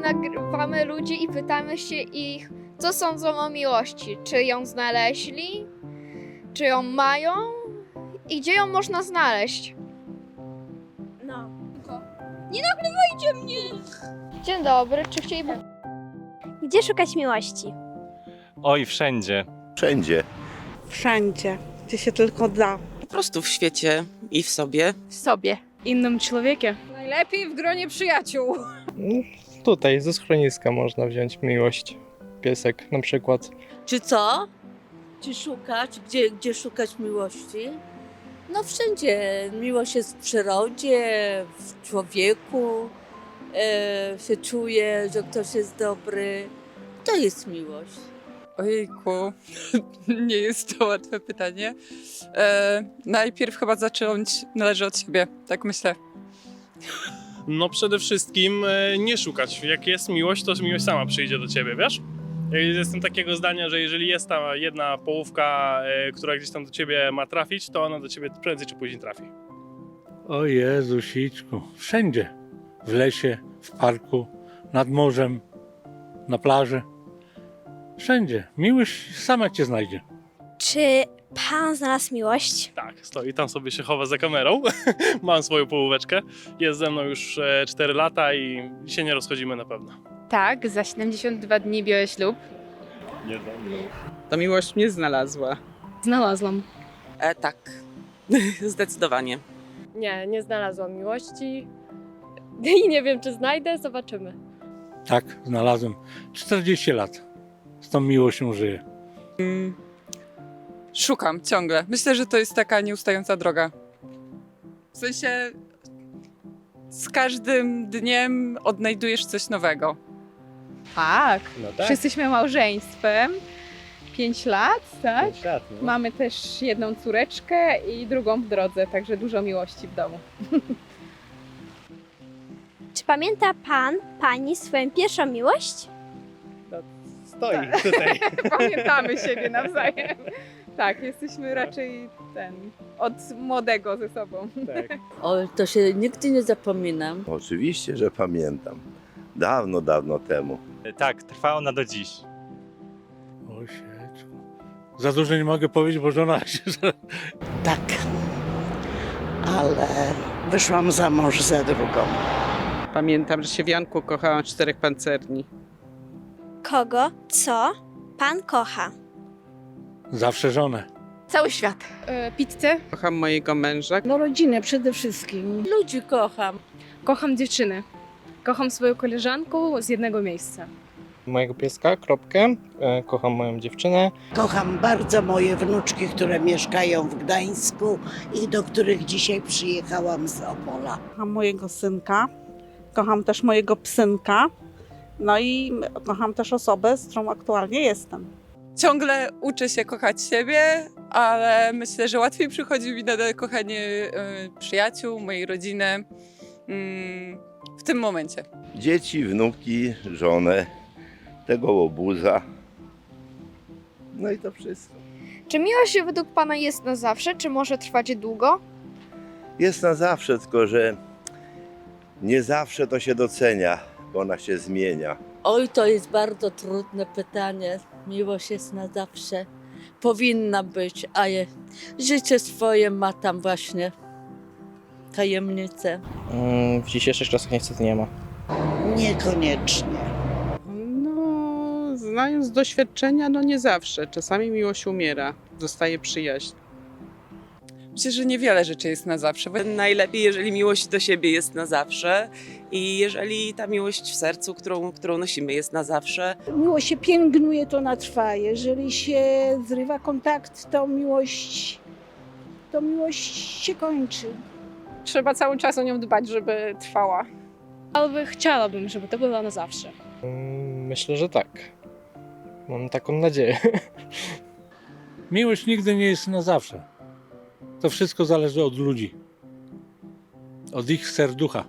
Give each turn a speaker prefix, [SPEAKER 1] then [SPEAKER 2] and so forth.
[SPEAKER 1] nagrywamy ludzi i pytamy się ich, co sądzą o miłości. Czy ją znaleźli? Czy ją mają? I gdzie ją można znaleźć?
[SPEAKER 2] No.
[SPEAKER 1] Dzień dobry, czy chcieliby...
[SPEAKER 2] Gdzie szukać miłości?
[SPEAKER 3] Oj, wszędzie.
[SPEAKER 4] Wszędzie.
[SPEAKER 5] Wszędzie, gdzie się tylko da.
[SPEAKER 6] Po prostu w świecie i w sobie.
[SPEAKER 7] w sobie.
[SPEAKER 5] Innym człowiekiem.
[SPEAKER 7] Najlepiej w gronie przyjaciół.
[SPEAKER 8] Tutaj ze schroniska można wziąć miłość. Piesek na przykład.
[SPEAKER 9] Czy co? Czy szukać? Gdzie, gdzie szukać miłości? No wszędzie. Miłość jest w przyrodzie, w człowieku. E, się czuje, że ktoś jest dobry. To jest miłość.
[SPEAKER 7] Ojejku, nie jest to łatwe pytanie. E, najpierw chyba zacząć należy od siebie, tak myślę.
[SPEAKER 10] No przede wszystkim e, nie szukać. Jak jest miłość, to miłość sama przyjdzie do ciebie, wiesz? Jestem takiego zdania, że jeżeli jest ta jedna połówka, e, która gdzieś tam do ciebie ma trafić, to ona do ciebie prędzej czy później trafi.
[SPEAKER 11] O Jezu, siczku. Wszędzie. W lesie, w parku, nad morzem, na plaży. Wszędzie. Miłość sama cię znajdzie.
[SPEAKER 2] Czy pan znalazł miłość?
[SPEAKER 10] Tak, stoi tam sobie się chowa za kamerą. Mam swoją połóweczkę. Jest ze mną już e, 4 lata i się nie rozchodzimy na pewno.
[SPEAKER 7] Tak, za 72 dni biorę ślub.
[SPEAKER 10] Nie znam.
[SPEAKER 6] Ta miłość mnie znalazła.
[SPEAKER 5] Znalazłam.
[SPEAKER 6] E, tak. Zdecydowanie.
[SPEAKER 5] Nie, nie znalazłam miłości. I nie wiem, czy znajdę, zobaczymy.
[SPEAKER 11] Tak, znalazłem. 40 lat. Z tą miłością żyję.
[SPEAKER 7] Mm, szukam ciągle. Myślę, że to jest taka nieustająca droga. W sensie z każdym dniem odnajdujesz coś nowego.
[SPEAKER 5] Tak.
[SPEAKER 8] No
[SPEAKER 5] Jesteśmy małżeństwem. 5 lat, tak?
[SPEAKER 8] no.
[SPEAKER 5] Mamy też jedną córeczkę i drugą w drodze, także dużo miłości w domu.
[SPEAKER 2] Czy pamięta pan, pani swoją pierwszą miłość?
[SPEAKER 8] Stoi tutaj.
[SPEAKER 5] Pamiętamy siebie nawzajem. Tak, jesteśmy raczej ten od młodego ze sobą.
[SPEAKER 8] tak.
[SPEAKER 9] Oj, to się nigdy nie zapominam.
[SPEAKER 4] Oczywiście, że pamiętam. Dawno, dawno temu.
[SPEAKER 3] Tak, trwa ona do dziś.
[SPEAKER 11] O sieczku. Za dużo nie mogę powiedzieć, bo żona się...
[SPEAKER 5] Tak. Ale wyszłam za mąż za drugą.
[SPEAKER 6] Pamiętam, że się w Janku kochałam czterech pancerni.
[SPEAKER 2] Kogo, co pan kocha?
[SPEAKER 11] Zawsze żonę.
[SPEAKER 7] Cały świat.
[SPEAKER 5] E, pizzę?
[SPEAKER 6] Kocham mojego męża.
[SPEAKER 5] No rodzinę przede wszystkim.
[SPEAKER 9] Ludzi kocham.
[SPEAKER 5] Kocham dziewczynę. Kocham swoją koleżankę z jednego miejsca.
[SPEAKER 8] Mojego pieska, kropkę. E, Kocham moją dziewczynę.
[SPEAKER 5] Kocham bardzo moje wnuczki, które mieszkają w Gdańsku i do których dzisiaj przyjechałam z Opola. Kocham mojego synka, kocham też mojego psynka, no i kocham też osobę, z którą aktualnie jestem.
[SPEAKER 7] Ciągle uczę się kochać siebie, ale myślę, że łatwiej przychodzi mi nadal kochanie y, przyjaciół, mojej rodziny mm, w tym momencie.
[SPEAKER 4] Dzieci, wnuki, żonę, tego łobuza. No i to wszystko.
[SPEAKER 1] Czy miłość według pana jest na zawsze, czy może trwać długo?
[SPEAKER 4] Jest na zawsze, tylko że nie zawsze to się docenia, bo ona się zmienia.
[SPEAKER 9] Oj, to jest bardzo trudne pytanie. Miłość jest na zawsze. Powinna być, a je, życie swoje ma tam właśnie tajemnicę.
[SPEAKER 8] Mm, W dzisiejszych czasach niestety nie ma.
[SPEAKER 5] Niekoniecznie.
[SPEAKER 6] No, znając doświadczenia, no nie zawsze. Czasami miłość umiera, zostaje przyjaźń.
[SPEAKER 7] Myślę, że niewiele rzeczy jest na zawsze.
[SPEAKER 6] Najlepiej, jeżeli miłość do siebie jest na zawsze i jeżeli ta miłość w sercu, którą, którą nosimy, jest na zawsze.
[SPEAKER 5] Miłość się pielęgnuje, to ona trwa. Jeżeli się zrywa kontakt, to miłość, to miłość się kończy.
[SPEAKER 7] Trzeba cały czas o nią dbać, żeby trwała.
[SPEAKER 5] Ale chciałabym, żeby to było na zawsze.
[SPEAKER 8] Myślę, że tak. Mam taką nadzieję.
[SPEAKER 11] Miłość nigdy nie jest na zawsze. To wszystko zależy od ludzi. Od ich serducha.